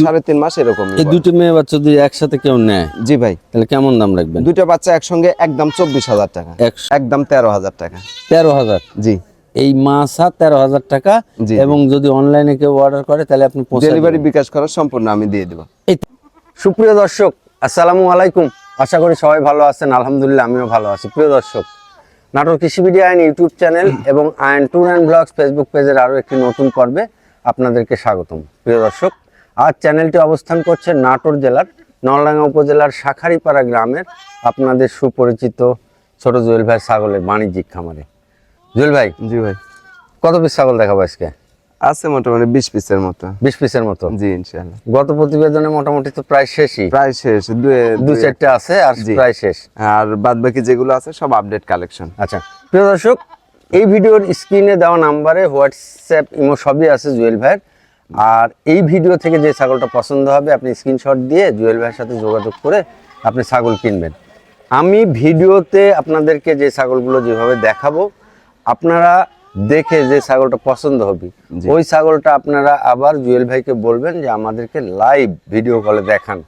সাড়ে তিন মাস এরকম এই দুটো মেয়ে বাচ্চা যদি একসাথে কেউ নেয় জি ভাই। তাহলে কেমন দাম রাখবেন? বাচ্চা একসঙ্গে একদম চব্বিশ হাজার টাকা। একদম তেরো হাজার টাকা। তেরো হাজার? জি। এই মাসা তেরো হাজার টাকা এবং যদি অনলাইনে কেউ অর্ডার করে তাহলে আপনি ডেলিভারি বিকাশ করা সম্পূর্ণ আমি দিয়ে দেবো। সুপ্রিয় দর্শক আসসালামু আলাইকুম। আশা করি সবাই ভালো আছেন। আলহামদুলিল্লাহ আমিও ভালো আছি। প্রিয় দর্শক নাটোর কৃষি মিডিয়া আইন ইউটিউব চ্যানেল এবং আইন ট্যুর অ্যান্ড ব্লগস ফেসবুক পেজের আরও একটি নতুন পর্বে আপনাদেরকে স্বাগতম। প্রিয় দর্শক আজ চ্যানেলটি অবস্থান করছে নাটোর জেলার নলডাঙ্গা উপজেলার শাখারিপাড়া গ্রামের আপনাদের সুপরিচিত ছোট জুয়েল ভাই ছাগলের বাণিজ্যিক খামারে। জুয়েল ভাই জি ভাই। কত পিস ছাগল দেখাবো আজকে? আছে মোটামুটি বিশ পিসের মতো। বিশ পিসের মতো? জি ইনশাল্লাহ গত প্রতিবেদনে মোটামুটি তো প্রায় শেষই। প্রায় শেষ দু চারটে আছে আর প্রায় শেষ। আর বাদ বাকি যেগুলো আছে সব আপডেট কালেকশন আচ্ছা প্রিয় দর্শক এই ভিডিওর স্ক্রিনে দেওয়া নাম্বারে হোয়াটসঅ্যাপ ইমো সবই আছে জুয়েল ভাইয়ের। আর এই ভিডিও থেকে যে ছাগলটা পছন্দ হবে আপনি স্ক্রিনশট দিয়ে জুয়েল ভাইয়ের সাথে যোগাযোগ করে আপনি ছাগল কিনবেন। আমি ভিডিওতে আপনাদেরকে যে ছাগলগুলো যেভাবে দেখাবো আপনারা দেখে যে ছাগলটা পছন্দ হবে ওই ছাগলটা আপনারা আবার জুয়েল ভাইকে বলবেন যে আমাদেরকে লাইভ ভিডিও কলে দেখান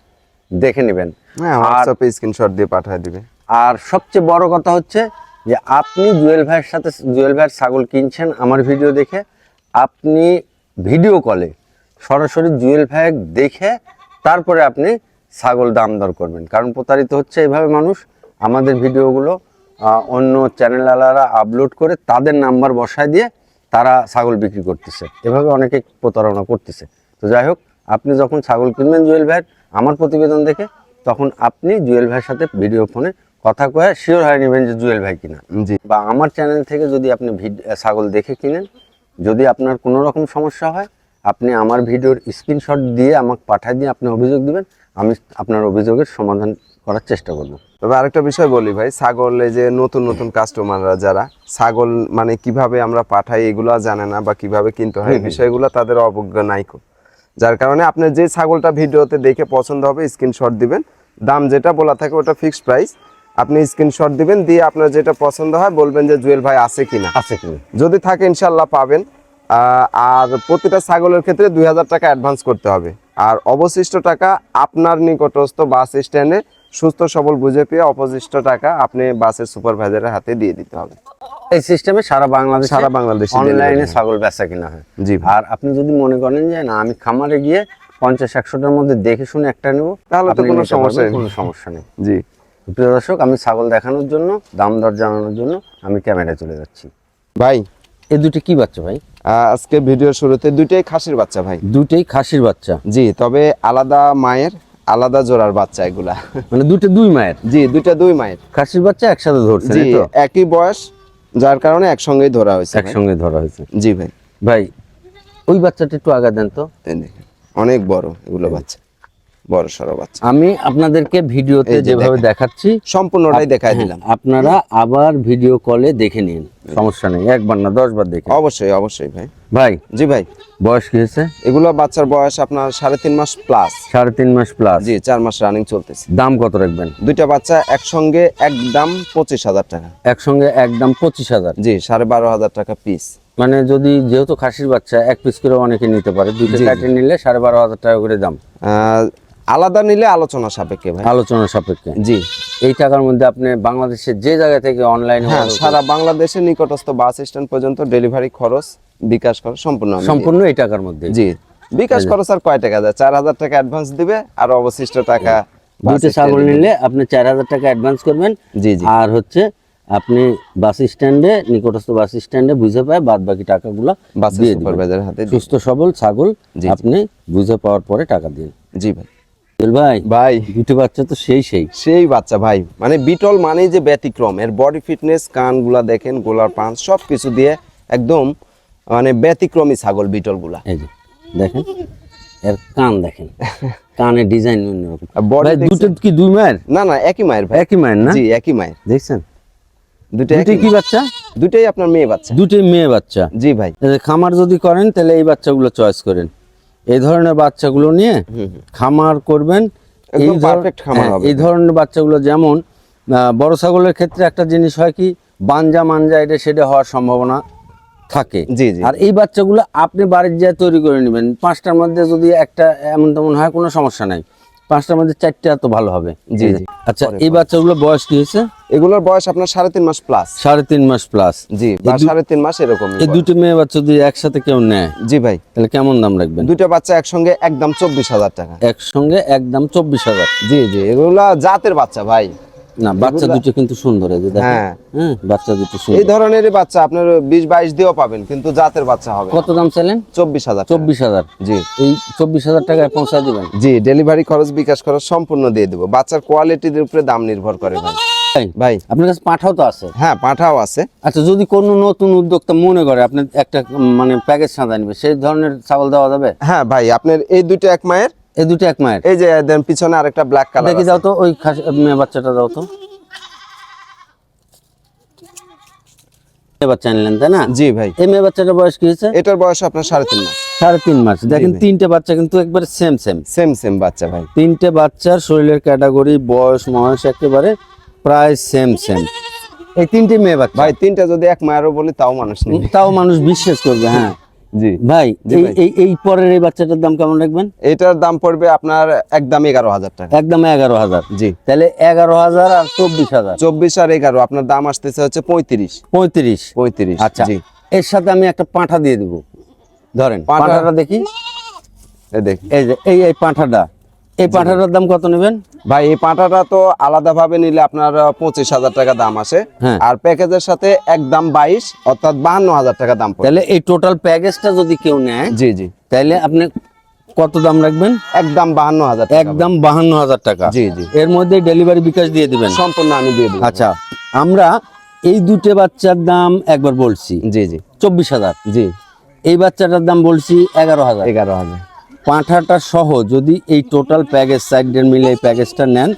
দেখে নেবেন। হ্যাঁ হোয়াটসঅ্যাপে স্ক্রিনশট দিয়ে পাঠিয়ে দিবে। আর সবচেয়ে বড় কথা হচ্ছে যে আপনি জুয়েল ভাইয়ের সাথে জুয়েল ভাইয়ের ছাগল কিনছেন আমার ভিডিও দেখে আপনি ভিডিও কলে সরাসরি জুয়েল ভাই দেখে তারপরে আপনি ছাগল দাম দর করবেন। কারণ প্রতারিত হচ্ছে এইভাবে মানুষ। আমাদের ভিডিওগুলো অন্য চ্যানেলওয়ালারা আপলোড করে তাদের নাম্বার বসায় দিয়ে তারা ছাগল বিক্রি করতেছে। এভাবে অনেকে প্রতারণা করতেছে। তো যাই হোক আপনি যখন ছাগল কিনবেন জুয়েল ভাইয়ের আমার প্রতিবেদন দেখে তখন আপনি জুয়েল ভাইয়ের সাথে ভিডিও ফোনে কথা কয়ে শিওর হয়ে নেবেন যে জুয়েল ভাই কিনা। জি। বা আমার চ্যানেল থেকে যদি আপনি ভিড- ছাগল দেখে কিনেন যদি আপনার কোনো রকম সমস্যা হয় আপনি আমার ভিডিওর স্ক্রিনশট দিয়ে আমাকে পাঠিয়ে দিয়ে আপনি অভিযোগ দিবেন আমি আপনার অভিযোগের সমাধান করার চেষ্টা করব। তবে আরেকটা বিষয় বলি ভাই ছাগল এই যে নতুন নতুন কাস্টমাররা যারা ছাগল মানে কীভাবে আমরা পাঠাই এগুলো জানে না বা কীভাবে কিনতে হয় এই বিষয়গুলো তাদের অবজ্ঞ নাই। যার কারণে আপনি যে ছাগলটা ভিডিওতে দেখে পছন্দ হবে স্ক্রিনশট দিবেন। দাম যেটা বলা থাকে ওটা ফিক্সড প্রাইস আপনি স্ক্রিনশট দিবেন দিয়ে আপনার যেটা পছন্দ হয় বলবেন যে জুয়েল ভাই আছে কিনা। আছে কি যদি থাকে ইনশাল্লাহ পাবেন। আর প্রতিটা ছাগলের ক্ষেত্রে দুই হাজার টাকা অ্যাডভান্স করতে হবে। আর অবশিষ্ট টাকা আপনার নিকটস্থ বাস স্ট্যান্ডে সুস্থ সবল বুঝে পেয়ে অবশিষ্ট টাকা আপনি বাসের সুপারভাইজারের হাতে দিয়ে দিতে হবে। এই সিস্টেমে সারা বাংলাদেশ সারা বাংলাদেশ অনলাইনে ছাগল বেচা কিনা হয়। জি। আর আপনি যদি মনে করেন যে না আমি খামারে গিয়ে পঞ্চাশ একশোটার মধ্যে দেখে শুনে একটা নেব তাহলে তো কোনো সমস্যা নেই। কোনো সমস্যা নেই। জি। প্রিয় দর্শক আমি ছাগল দেখানোর জন্য দাম দর জানানোর জন্য আমি ক্যামেরায় চলে যাচ্ছি। ভাই। এই দুটি কি বাচ্চা ভাই? আজকে ভিডিওর শুরুতে দুইটাই খাসির বাচ্চা ভাই। দুটেই খাসির বাচ্চা? জি তবে আলাদা মায়ের আলাদা জোড়ার বাচ্চা এগুলা। মানে দুটো দুই মায়ের? জি দুইটা দুই মায়ের। খাসির বাচ্চা একসাথে ধরছে জি একই বয়স যার কারণে একসঙ্গেই ধরা হয়েছে। একসঙ্গে ধরা হয়েছে। জি ভাই। ভাই ওই বাচ্চাটা একটু আগা দেন তো। অনেক বড় এগুলো বাচ্চা। বড় সড়ো বাচ্চা। আমি আপনাদেরকে ভিডিওতে যেভাবে দেখাচ্ছি সম্পূর্ণটাই দেখাই হ্যাঁ, দিলাম। আপনারা আবার ভিডিও কলে দেখে নিন সমস্যা নেই একবার না দশ বার দেখে অবশ্যই অবশ্যই ভাই। ভাই? জি ভাই। বয়স কি হয়েছে? এগুলো বাচ্চার বয়স আপনার সাড়ে তিন মাস প্লাস সাড়ে তিন মাস প্লাস জি চার মাস রানিং চলতেছে। দাম কত রাখবেন? দুইটা বাচ্চা একসঙ্গে একদম পঁচিশ হাজার টাকা। একসঙ্গে একদম পঁচিশ হাজার? জি সাড়ে বারো হাজার টাকা পিস মানে যদি যেহেতু খাসির বাচ্চা এক পিস করে অনেকে নিতে পারে দুইটা। কাটে নিলে সাড়ে বারো হাজার টাকা করে দাম। আলাদা নিলে আলোচনা সাপেক্ষে ভাই। আলোচনা সাপেক্ষে। জি। এই টাকার মধ্যে আপনি বাংলাদেশের যে জায়গা থেকে অনলাইন হ্যাঁ সারা বাংলাদেশের নিকটস্থ বাস স্ট্যান্ড পর্যন্ত ডেলিভারি খরচ বিকাশ খরচ সম্পূর্ণ সম্পূর্ণ এই টাকার মধ্যে। জি। বিকাশ খরচ আর কয় টাকা যায়? চার হাজার টাকা অ্যাডভান্স দিবে আর অবশিষ্ট টাকা বাস দুইটা ছাগল নিলে আপনি চার হাজার টাকা অ্যাডভান্স করবেন। জি জি। আর হচ্ছে আপনি বাস স্ট্যান্ডে নিকটস্থ বাস স্ট্যান্ডে বুঝে পায় বাদ বাকি টাকাগুলো বাস দিয়ে দিবেন। হাতে সুস্থ সবল ছাগল আপনি বুঝে পাওয়ার পরে টাকা দিন। জি ভাই। ভাই ভাই। দুটো বাচ্চা তো সেই সেই। সেই বাচ্চা ভাই। মানে বিটল মানেই যে ব্যতিক্রম। এর বডি ফিটনেস কানগুলা দেখেন গোলার পান সব কিছু দিয়ে একদম মানে ব্যতিক্রমী ছাগল বিটলগুলা এই যে দেখেন এর কান দেখেন। কানের ডিজাইন দেখছেন? দুটো কি দুই মায়ের? না না একই মায়ের ভাই। একই মায়ের না? জি একই মায়ের। দেখছেন? দুটোই কি বাচ্চা? দুটাই আপনার মেয়ে বাচ্চা। দুটোই মেয়ে বাচ্চা। জি ভাই। খামার যদি করেন তাহলে এই বাচ্চাগুলো চয়েস করেন। এই ধরনের বাচ্চাগুলো নিয়ে খামার করবেন। এই হ্যাঁ, এই ধরনের বাচ্চাগুলো যেমন বড় ছাগলের ক্ষেত্রে একটা জিনিস হয় কি বাঞ্জা মাঞ্জা এটা সেটা হওয়ার সম্ভাবনা থাকে। জি জি। আর এই বাচ্চাগুলো আপনি বাড়ির যা তৈরি করে নেবেন পাঁচটার মধ্যে যদি একটা এমন তেমন হয় কোনো সমস্যা নাই। পাঁচটার মধ্যে চারটা তো ভালো হবে। জি, জি। আচ্ছা এই বাচ্চাগুলো বয়স কি হয়েছে? এগুলোর বয়স আপনার সাড়ে তিন মাস প্লাস সাড়ে তিন মাস প্লাস জি সাড়ে তিন মাস এরকম এই দুটো মেয়ে বাচ্চা যদি একসাথে কেউ নেয় জি ভাই। তাহলে কেমন দাম রাখবেন? দুটো বাচ্চা একসঙ্গে একদম চব্বিশ হাজার টাকা। একসঙ্গে একদম চব্বিশ হাজার। জি জি এগুলা জাতের বাচ্চা ভাই। না বাচ্চা দুটো কিন্তু সুন্দর এই যে দেখেন হ্যাঁ। হ্যাঁ বাচ্চা দুটো এই সুন্দর। ধরনেরই বাচ্চা আপনার বিশ বাইশ দিয়েও পাবেন কিন্তু জাতের বাচ্চা হবে কত দাম চাইলেন? চব্বিশ হাজার টাকা। চব্বিশ হাজার। জি। এই চব্বিশ হাজার টাকায় পৌঁছায় দিবেন? জি ডেলিভারি খরচ বিকাশ খরচ সম্পূর্ণ দিয়ে দেবো। বাচ্চার কোয়ালিটির উপরে দাম নির্ভর করে ভাই। ভাই, ভাই। আপনার কাছে পাঠাও তো আছে। হ্যাঁ পাঠাও আছে। আচ্ছা যদি কোনো নতুন উদ্যোক্তা মনে করে আপনি একটা মানে প্যাকেজ সাঁদা নিবে সেই ধরনের ছাগল দেওয়া যাবে? হ্যাঁ ভাই আপনার এই দুটো এক মায়ের এই দুটো এক মায়ের? এই যে দেন পিছনে আরেকটা ব্ল্যাক কালার দেখি তো ওই মেয়ে বাচ্চাটা দাও তো। বাচ্চা আনলেন তাই না? জি ভাই। এই মেয়ে বাচ্চাটার বয়স কি হয়েছে? এটার বয়স আপনার সাড়ে তিন মাস। সাড়ে তিন মাস। দেখেন তিনটে বাচ্চা কিন্তু একবারে সেম সেম সেম সেম বাচ্চা ভাই। তিনটে বাচ্চার শরীরের ক্যাটাগরি বয়স ময়স একেবারে প্রায় সেম সেম এই তিনটে মেয়ে বাচ্চা। ভাই তিনটা যদি এক মায়েরও বলি তাও মানুষ নেই। তাও মানুষ বিশ্বাস করবে হ্যাঁ। জি। ভাই এই পরের এই বাচ্চাটার দাম কেমন রাখবেন? এটার দাম পড়বে আপনার একদম এগারো হাজার টাকা। একদম এগারো হাজার। জি। তাহলে এগারো হাজার আর চব্বিশ হাজার। চব্বিশ আর এগারো আপনার দাম আসতেছে হচ্ছে পঁয়ত্রিশ। পঁয়ত্রিশ। পঁয়ত্রিশ আচ্ছা। জি। এর সাথে আমি একটা পাঁঠা দিয়ে দেবো। ধরেন পাঁঠাটা দেখি। দেখ। এই যে এই এই পাঁঠাটা। এই পাঁঠাটার দাম কত নেবেন? ভাই এই পাঁঠাটা তো আলাদা ভাবে নিলে আপনার পঁচিশ হাজার টাকা দাম আসে। হ্যাঁ। আর প্যাকেজের সাথে একদম বাইশ অর্থাৎ বাহান্ন হাজার টাকা দাম তাহলে এই টোটাল প্যাকেজটা যদি কেউ নেয় জি জি। তাহলে আপনি কত দাম রাখবেন? একদম বাহান্ন হাজার একদম বাহান্ন হাজার টাকা। জি জি। এর মধ্যে ডেলিভারি বিকাশ দিয়ে দিবেন। সম্পূর্ণ আমি দিয়ে দেবো। আচ্ছা আমরা এই দুটো বাচ্চার দাম একবার বলছি। জি জি। চব্বিশ হাজার। জি। এই বাচ্চাটার দাম বলছি এগারো হাজার। এগারো হাজার। পাঁঠাটা সহ যদি এই টোটাল প্যাকেজ সাইডের মিলে এই প্যাকেজটা নেন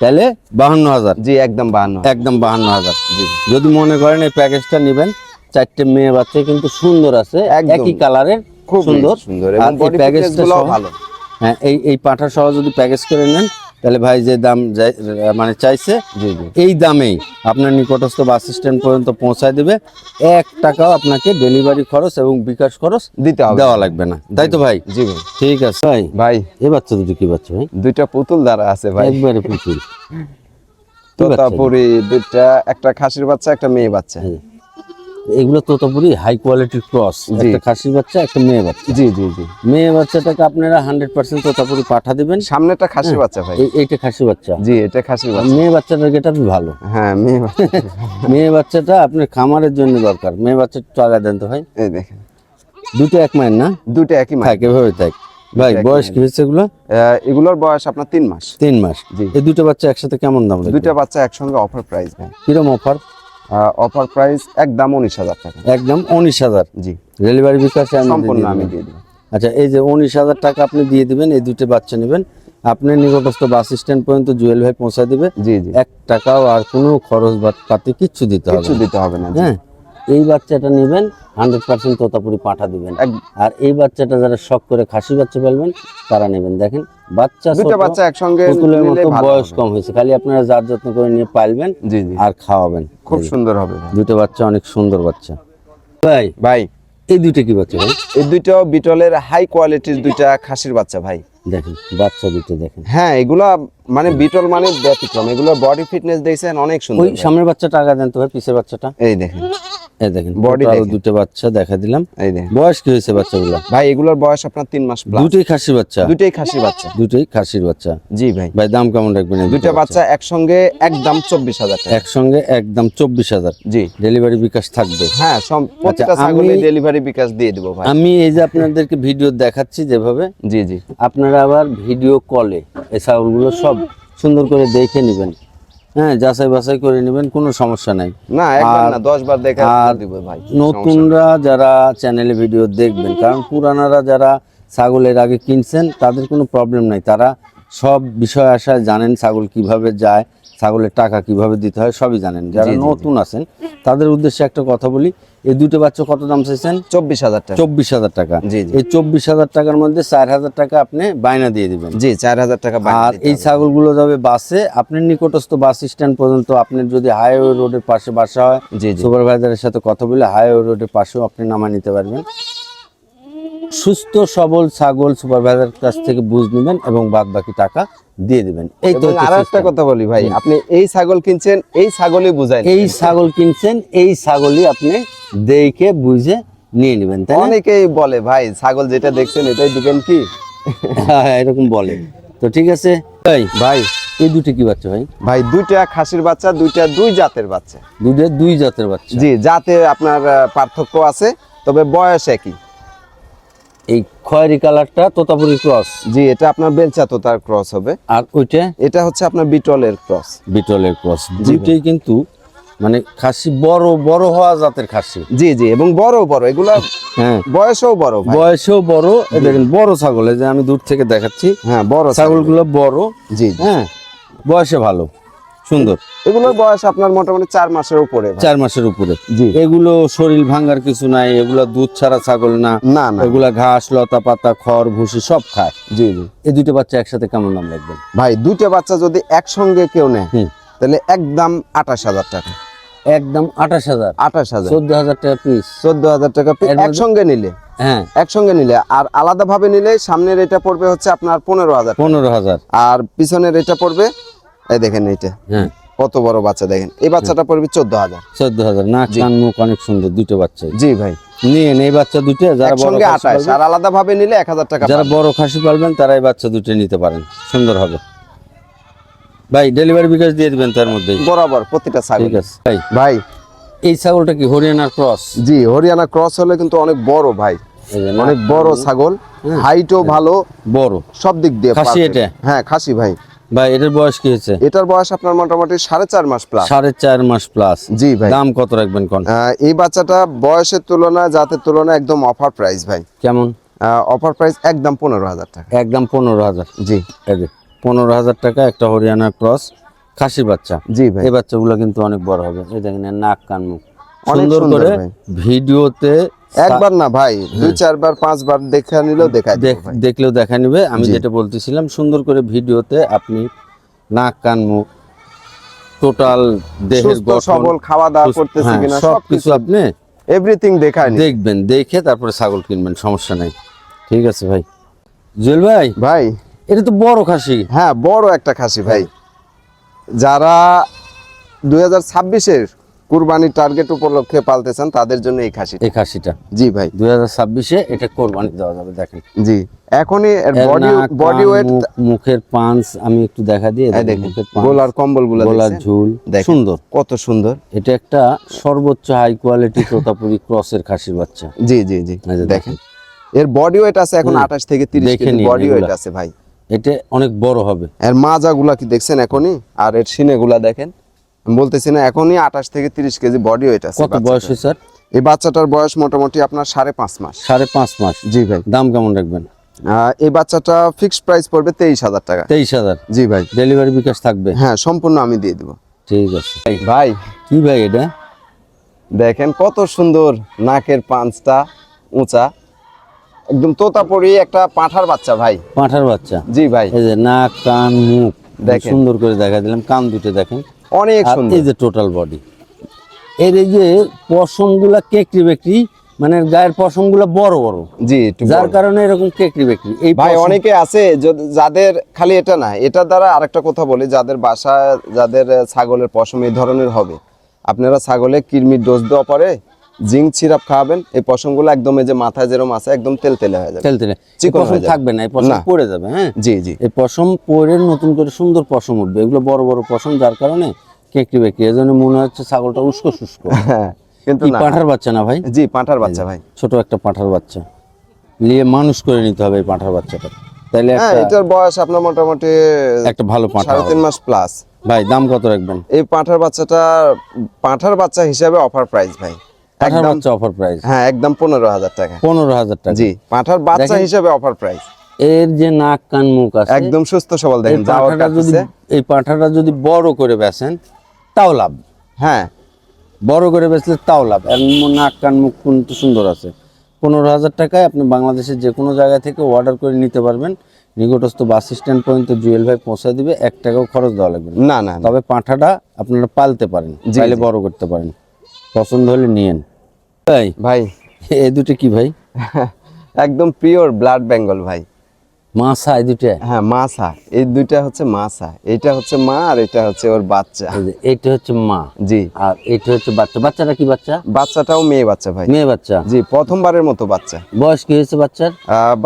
তাহলে বাহান্ন হাজার। জি একদম বাহান্ন একদম বাহান্ন হাজার। জি। যদি মনে করেন এই প্যাকেজটা নেবেন চারটে মেয়ে বাচ্চা কিন্তু সুন্দর আছে। একই কালারের খুব সুন্দর। সুন্দর। এবং এই প্যাকেজটা ভালো। হ্যাঁ এই এই পাঁঠা সহ যদি প্যাকেজ করে নেন তাহলে ভাই যে দাম মানে চাইছে এই দামেই আপনার নিকটস্থ বাস স্ট্যান্ড পর্যন্ত পৌঁছায় দেবে। এক টাকাও আপনাকে ডেলিভারি খরচ এবং বিকাশ খরচ দিতে হবে। দেওয়া লাগবে না। তাই তো ভাই? জি ভাই ঠিক আছে। ভাই। ভাই এই বাচ্চা দুটো কি বাচ্চা ভাই? দুইটা পুতুল দ্বারা আছে ভাই। একবারে পুতুল? তোতাপুরি দুইটা একটা খাসির বাচ্চা একটা মেয়ে বাচ্চা। এগুলো তোতাপুরি হাই কোয়ালিটির ক্রস একটা খাসির বাচ্চা একটা মেয়ে বাচ্চা। জি জি জি। মেয়ে বাচ্চাটাকে আপনারা হান্ড্রেড পার্সেন্ট তোতাপুরি পাঠা দিবেন। সামনেটা খাসির বাচ্চা ভাই। এই- এইটা খাসি বাচ্চা। জি এটা খাসি বাচ্চা। মেয়ে বাচ্চাটার গেটাপই ভালো। হ্যাঁ মেয়ে বাচ্চা। মেয়ে বাচ্চাটা আপনার খামারের জন্য দরকার। মেয়ে বাচ্চা একটু আগা দেন তো ভাই। এই দেখেন। দুটো এক মায়ের না? দুটো একই মাস থাক এভাবে থাক। ভাই বয়স কি হয়েছে এগুলো? এগুলোর বয়স আপনার তিন মাস। তিন মাস। জি। এই দুটো বাচ্চা একসাথে কেমন দাম দুইটা বাচ্চা একসঙ্গে অফার প্রাইস ভাই। কিরম অফার অফার প্রাইস একদম উনিশ হাজার টাকা। একদম উনিশ হাজার? জি। ডেলিভারি বিকাশে সম্পূর্ণ আমি দিয়ে দেবো আচ্ছা এই যে উনিশ হাজার টাকা আপনি দিয়ে দিবেন এই দুটো বাচ্চা নেবেন। আপনি নিকটস্থ বাস স্ট্যান্ড পর্যন্ত জুয়েল ভাই পৌঁছে দিবে। জি জি। এক টাকাও আর কোনো খরচ বা পাতি কিচ্ছু দিতে হবে কিছু দিতে হবে না। হ্যাঁ? এই বাচ্চাটা নেবেন হান্ড্রেড পার্সেন্ট তোতাপুরি পাঠা দিবেন। আর এই বাচ্চাটা যারা শখ করে খাসি বাচ্চা ফেলবেন তারা নেবেন। দেখেন বাচ্চা বাচ্চা একসঙ্গে পুতুলের মতো বয়স কম হয়েছে। খালি আপনারা যার যত্ন করে নিয়ে পালবেন আর খাওয়াবেন। খুব সুন্দর হবে। দুটো বাচ্চা অনেক সুন্দর বাচ্চা। ভাই ভাই। এই দুটো কি বাচ্চা ভাই? এই দুইটাও বিটলের হাই কোয়ালিটির দুইটা খাসির বাচ্চা ভাই। দেখেন বাচ্চা দুটো দেখেন। হ্যাঁ এগুলা মানে বিটল মানে ব্যতিক্রম। এগুলো বডি ফিটনেস দেখছেন অনেক সুন্দর ওই সামনের বাচ্চাটা আগা দেন তো ভাই পিছের বাচ্চাটা। এই দেখেন। এই দেখেন বডি। দুটো বাচ্চা দেখা দিলাম। এই দেখেন। বয়স কি হয়েছে বাচ্চাগুলো? ভাই এগুলোর বয়স আপনার তিন মাস প্লাস দুটোই খাসি বাচ্চা? দুইটাই খাসির বাচ্চা। দুটোই খাসির বাচ্চা? জি ভাই। ভাই দাম কেমন রাখবেন দুইটা বাচ্চা একসঙ্গে একদম চব্বিশ হাজার টাকা। একসঙ্গে একদম চব্বিশ হাজার। জি। ডেলিভারি বিকাশ থাকবে। হ্যাঁ আচ্ছা, ছাগলে ডেলিভারি বিকাশ দিয়ে দিব ভাই। আমি এই যে আপনাদেরকে ভিডিও দেখাচ্ছি যেভাবে জি জি। আপনারা আবার ভিডিও কলে এই ছাগলগুলো সব সুন্দর করে দেখে নেবেন। হ্যাঁ যাচাই বাছাই করে নেবেন কোনো সমস্যা নাই। না একবার না দশ বার দেখে দিব ভাই নতুনরা যারা চ্যানেলে ভিডিও দেখবেন কারণ পুরানারা যারা ছাগলের আগে কিনছেন তাদের কোনো প্রবলেম নাই। তারা সব বিষয় আসায় জানেন ছাগল কীভাবে যায় ছাগলের টাকা কীভাবে দিতে হয় সবই জানেন। যারা। নতুন আছেন তাদের উদ্দেশ্যে একটা কথা বলি এই দুটো বাচ্চা কত দাম চাইছেন? চব্বিশ হাজার টাকা। চব্বিশ হাজার টাকা। জি। এই চব্বিশ হাজার টাকার মধ্যে চার হাজার টাকা আপনি বায়না দিয়ে দিবেন। জি চার হাজার টাকা আর এই ছাগলগুলো যাবে বাসে আপনার নিকটস্থ বাস স্ট্যান্ড পর্যন্ত আপনার যদি হাইওয়ে রোডের পাশে বাসা হয় সুপারভাইজারের সাথে কথা বলে হাইওয়ে রোডের পাশেও আপনি নামা নিতে পারবেন। সুস্থ সবল ছাগল সুপারভাইজার কাছ থেকে বুঝ নেবেন এবং বাদ বাকি টাকা দিয়ে দিবেন। এই তো এবং হচ্ছে আরও একটা কথা বলি ভাই আপনি এই ছাগল কিনছেন এই ছাগলই বুঝাই এই ছাগল কিনছেন এই ছাগলই আপনি দেখে বুঝে নিয়ে নেবেন তাই না? অনেকেই বলে ভাই ছাগল যেটা দেখছেন এটাই দিবেন কি? হ্যাঁ, এরকম বলে। তো ঠিক আছে ভাই ভাই এই দুটো কি বাচ্চা ভাই? ভাই দুইটা খাসির বাচ্চা দুইটা দুই জাতের বাচ্চা। দুটো দুই জাতের বাচ্চা। জি জাতে আপনার পার্থক্য আছে তবে বয়স একই। এই খয়েরি কালারটা তোতাপুরি ক্রস। জি এটা আপনার বেলচা তোতার ক্রস হবে। আর ওইটা? এটা হচ্ছে আপনার বিটলের ক্রস। বিটলের ক্রস। দুটোই কিন্তু মানে খাসি বড় বড় হওয়া জাতের খাসি। জি জি এবং বড় বড়। এগুলা হ্যাঁ। বয়সও বড় বয়সেও বড়। দেখেন বড় ছাগল। যে আমি দূর থেকে দেখাচ্ছি। হ্যাঁ বড় ছাগল। ছাগলগুলো বড়। জি। হ্যাঁ বয়সে ভালো। সুন্দর। এগুলোর বয়স আপনার মোটামুটি চার মাসের উপরে চার মাসের উপরে। জি। এগুলো শরীর ভাঙার কিছু নাই এগুলো দুধ ছাড়া ছাগল না। না না। এগুলা ঘাস লতা পাতা খড় ভুসি সব খায়। জি জি। এই দুটো বাচ্চা একসাথে কেমন দাম লাগবে? ভাই দুইটা বাচ্চা যদি একসঙ্গে কেউ নেয় তাহলে একদম আঠাশ হাজার টাকা। একদম আঠাশ হাজার। আঠাশ হাজার। চোদ্দ হাজার টাকা পিস চোদ্দ হাজার টাকা মধ্যে- একসঙ্গে নিলে। হ্যাঁ। একসঙ্গে নিলে। আর আলাদা ভাবে নিলে সামনের এটা পড়বে হচ্ছে আপনার পনেরো হাজার পনেরো হাজার। আর পিছনের এটা পড়বে এই দেখেন এইটা। হ্যাঁ। কত বড় বাচ্চা দেখেন। এই বাচ্চাটা পড়বে চোদ্দ হাজার চোদ্দ হাজার নাক কান মুখ অনেক সুন্দর দুটো বাচ্চাই জি ভাই। নিয়ে এই বাচ্চা দুটো যারা বড় আঠাশ। আর আলাদা ভাবে নিলে এক হাজার টাকা যারা বড় খাসি পালবেন তারা এই বাচ্চা দুটো নিতে পারেন। সুন্দর হবে। ভাই ডেলিভারি বিকাশ দিয়ে দিবেন তার মধ্যেই বরাবর প্রতিটা ছাগল। ঠিক আছে। ভাই ভাই। এই ছাগলটা কি হরিয়ানার ক্রস? জি হরিয়ানা ক্রস হলে কিন্তু অনেক বড় ভাই। অনেক বড় ছাগল। হাইটও ভালো। বড়। সব দিক দিয়ে খাসি এটা? হ্যাঁ খাসি ভাই। ভাই এটার বয়স কি হয়েছে? এটার বয়স আপনার মোটামুটি সাড়ে চার মাস প্লাস সাড়ে চার মাস প্লাস জি ভাই। দাম কত রাখবেন কোন? এই বাচ্চাটা বয়সের তুলনায় জাতের তুলনায় একদম অফার প্রাইস ভাই। কেমন? অফার প্রাইস একদম পনেরো হাজার টাকা। একদম পনেরো হাজার। জি। পনেরো হাজার টাকা একটা হরিয়ানা ক্রস খাসির বাচ্চা। জি ভাই। এই বাচ্চাগুলো কিন্তু অনেক বড় হবে। এই দেখেন নাক কান মুখ। সুন্দর করে ভিডিওতে একবার না ভাই দুই চারবার পাঁচবার দেখা নিলেও দেখ- দেখলেও দেখা নিবে। আমি যেটা বলতেছিলাম সুন্দর করে ভিডিওতে আপনি নাক কান মুখ টোটাল দেহের সবল খাওয়া দাওয়া করতেছে হ্যাঁ, কিনা সব সব কিছু আপনি এভরিথিং দেখায় দেখবেন দেখে তারপরে ছাগল কিনবেন সমস্যা নাই। ঠিক আছে ভাই। জুয়েল ভাই ভাই। এটা তো বড় খাসি। হ্যাঁ বড় একটা খাসি ভাই। যারা দুই হাজার ছাব্বিশের কুরবানির টার্গেট উপলক্ষে পালতেছেন তাদের জন্য এই খাসি এই খাসিটা। জি ভাই। দুই হাজার ছাব্বিশে এটা কোরবানি দেওয়া যাবে দেখেন। জি। এখনই বডি বডি ওয়েট মুখের পাঁচ আমি একটু দেখা দিয়ে দেখেন গোলার কম্বলগুলা গলার ঝুল। সুন্দর। কত সুন্দর। এটা একটা সর্বোচ্চ হাই কোয়ালিটি তোতাপুরি ক্রসের খাসির বাচ্চা। জি জি জি। দেখেন। এর বডি ওয়েট আছে এখন আঠাশ থেকে তিরিশ দেখে কেজি। বডি ওয়েট আছে ভাই। এটা অনেক বড় হবে। এর মাজাগুলা কি দেখছেন এখনই? আর এর সিনেগুলা দেখেন। বলতেছি না এখনই আঠাশ থেকে তিরিশ কেজি বডি ওয়েট আছে কত বয়স স্যার এই বাচ্চাটার বয়স মোটামুটি আপনার সাড়ে পাঁচ মাস। সাড়ে পাঁচ মাস। জি ভাই। দাম কেমন রাখবেন? এই বাচ্চাটা ফিক্সড প্রাইস পড়বে তেইশ হাজার টাকা। তেইশ হাজার? জি ভাই। ডেলিভারি বিকাশ থাকবে? হ্যাঁ সম্পূর্ণ আমি দিয়ে দিব। ঠিক আছে। ভাই। কি ভাই এটা? দেখেন কত সুন্দর নাকের পাঁচটা উঁচা। একদম তোতাপড়ি একটা পাঁঠার বাচ্চা ভাই। পাঁঠার বাচ্চা? জি ভাই। এই যে নাক কান মুখ। দেখেন। সুন্দর করে দেখা দিলাম। কান দুটো দেখেন। অনেক সুন্দর। এই যে টোটাল বডি এর এই যে পশমগুলা কেকড়ি বেকড়ি মানে গায়ের পশমগুলা বড় বড়। জি যার কারণে এরকম কেকড়ি বেকরি এই ভাই অনেকে আছে যাদের খালি এটা না এটা দ্বারা আরেকটা কথা বলি যাদের বাসা যাদের ছাগলের পশম এই ধরনের হবে। আপনারা ছাগলে কৃমির ডোজ দেওয়া পরে জিঙ্ক সিরাপ খাওয়াবেন এই পশমগুলো একদম এই যে মাথায় যেরকম আছে একদম তেল তেলে হয়ে যাবে। তেলতেলে এই চিকন পশম থাকবে না এই পশম পড়ে যাবে হ্যাঁ? জি জি। এই পশম পরে নতুন করে সুন্দর পশম উঠবে। এগুলো বড় বড় পশম যার কারণে কেকরি বেকরি এজন্য মনে হচ্ছে ছাগলটা উস্কো শুষ্ক। হ্যাঁ কিন্তু না। পাঁঠার বাচ্চা না ভাই? জি পাঁঠার বাচ্চা ভাই। ছোট একটা পাঁঠার বাচ্চা। নিয়ে মানুষ করে নিতে হবে এই পাঁঠার বাচ্চাটা। তাইলে হ্যাঁ এটার বয়স আপনার মোটামুটি একটা ভালো পাঁঠা সাড়ে তিন মাস প্লাস ভাই দাম কত রাখবেন? এই পাঁঠার বাচ্চাটা পাঁঠার বাচ্চা হিসাবে অফার প্রাইস ভাই। পাঁঠার বাচ্চা অফার প্রাইস হ্যাঁ একদম পনেরো হাজার টাকা। পনেরো হাজার টাকা। জি পাঁঠার বাচ্চা। হিসাবে অফার প্রাইস এর যে নাক কান মুখ আছে একদম সুস্থ সবল দেখেন পাঁঠাটা যদি এই পাঁঠাটা যদি বড় করে বেচেন তাও লাভ। হ্যাঁ। বড় করে বেচলে তাও লাভ। নাক কান মুখ কিন্তু সুন্দর আছে। পনেরো হাজার টাকায় আপনি বাংলাদেশের যে কোনো জায়গা থেকে অর্ডার করে নিতে পারবেন। নিকটস্থ বাস স্ট্যান্ড পর্যন্ত জুয়েল ভাই পৌঁছে দিবে। এক টাকাও খরচ দেওয়া লাগবে না। না। তবে পাঁঠাটা আপনারা পালতে পারেন। চাইলে বড় করতে পারেন। পছন্দ হলে নিয়েন। ভাই ভাই। এই দুটো কি ভাই? একদম পিওর ব্লাড বেঙ্গল ভাই। মাছা এই দুটো? হ্যাঁ মাসা এই দুইটা হচ্ছে মাসা এটা হচ্ছে মা আর এটা হচ্ছে ওর বাচ্চা। এইটা হচ্ছে মা। জি। আর এটা হচ্ছে বাচ্চা। বাচ্চাটা কি বাচ্চা? বাচ্চাটাও মেয়ে বাচ্চা ভাই। মেয়ে বাচ্চা? জি প্রথমবারের মতো বাচ্চা। বয়স কি হয়েছে বাচ্চার?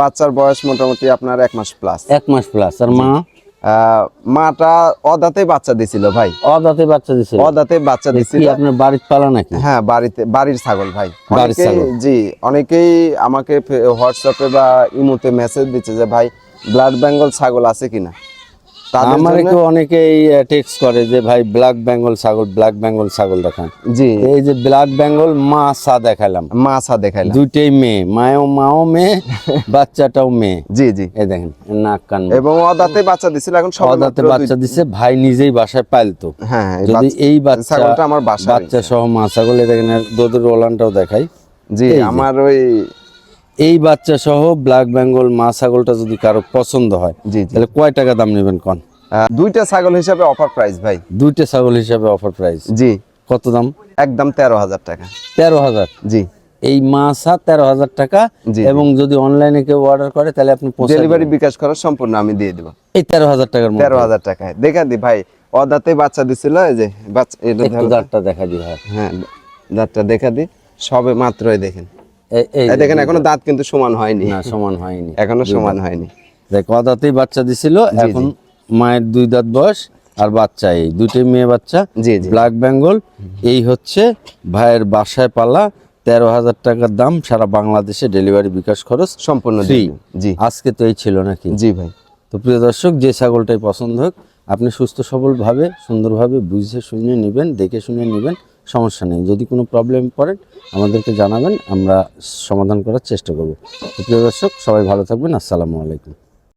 বাচ্চার বয়স মোটামুটি আপনার এক মাস প্লাস এক মাস প্লাস আর মা? মাটা অদাতে বাচ্চা দিছিল ভাই। অদাতে বাচ্চা দিছিল। অদাতে বাচ্চা দিছিল। আপনার বাড়ির পালা নাকি? হ্যাঁ বাড়িতে বাড়ির ছাগল ভাই। বাড়ির ছাগল। জি অনেকেই আমাকে হোয়াটসঅ্যাপে বা ইমোতে মেসেজ দিচ্ছে যে ভাই ব্লাড বেঙ্গল ছাগল আছে কিনা? আমার একটু অনেকেই টেক্সট করে যে ভাই ব্ল্যাক বেঙ্গল ছাগল ব্ল্যাক বেঙ্গল ছাগল দেখান। জি। এই যে ব্ল্যাক বেঙ্গল মাছা দেখালাম মাছা দেখাইলাম। দুইটাই মেয়ে মায়ও মাও মেয়ে বাচ্চাটাও মেয়ে। জি জি। এই দেখেন নাক কান। এবং অদাতে বাচ্চা দিছিল এখন সব অদাতে বাচ্চা দিছে ভাই নিজেই বাসায় পালতো। হ্যাঁ এই যদি বাচ্চা- এই বাচ্চা ছাগলটা আমার বাসার বাচ্চা সহ মা ছাগল দেখেন দুধের ওলানটাও দেখাই। জি আমার ওই এই বাচ্চা সহ ব্ল্যাক বেঙ্গল মা ছাগলটা যদি কারও পছন্দ হয় তাহলে কয় টাকা দাম নেবেন কোন? দুইটা ছাগল হিসাবে অফার প্রাইস ভাই। দুইটা ছাগল হিসাবে অফার প্রাইস জি। কত দাম? একদম তেরো হাজার টাকা। তেরো হাজার। জি। এই মাছা তেরো হাজার টাকা। এবং যদি অনলাইনে কেউ অর্ডার করে তাহলে আপনি ডেলিভারি বিকাশ করা সম্পূর্ণ আমি দিয়ে দেবো। এই তেরো হাজার টাকার তেরো হাজার টাকায়। দেখা দি ভাই অদাতে বাচ্চা দিছিল এই যে বাচ্চা এটা দেখা দিই হয় হ্যাঁ দাঁতটা দেখা দি। সবে মাত্রই দেখেন। এই- দেখেন এখনও দাঁত কিন্তু সমান হয়নি। না সমান হয়নি। এখনও সমান হয়নি। দেখ অদাতেই বাচ্চা দিছিল এখন মায়ের দুই দাঁত বয়স আর বাচ্চা এই। দুটোই মেয়ে বাচ্চা জি ব্ল্যাক বেঙ্গল। এই হচ্ছে ভাইয়ের বাসায় পালা তেরো হাজার টাকার দাম সারা বাংলাদেশে ডেলিভারি বিকাশ খরচ সম্পূর্ণ Free। জি। আজকে তো এই ছিল নাকি? জি ভাই। তো প্রিয় দর্শক যে ছাগলটাই পছন্দ হোক আপনি সুস্থ সবলভাবে সুন্দরভাবে বুঝে শুনে নেবেন দেখে শুনে নেবেন। সমস্যা নেই। যদি কোনো প্রবলেম পড়েন আমাদেরকে জানাবেন, আমরা সমাধান করার চেষ্টা করব। প্রিয় দর্শক, সবাই ভালো থাকবেন। আসসালামু আলাইকুম।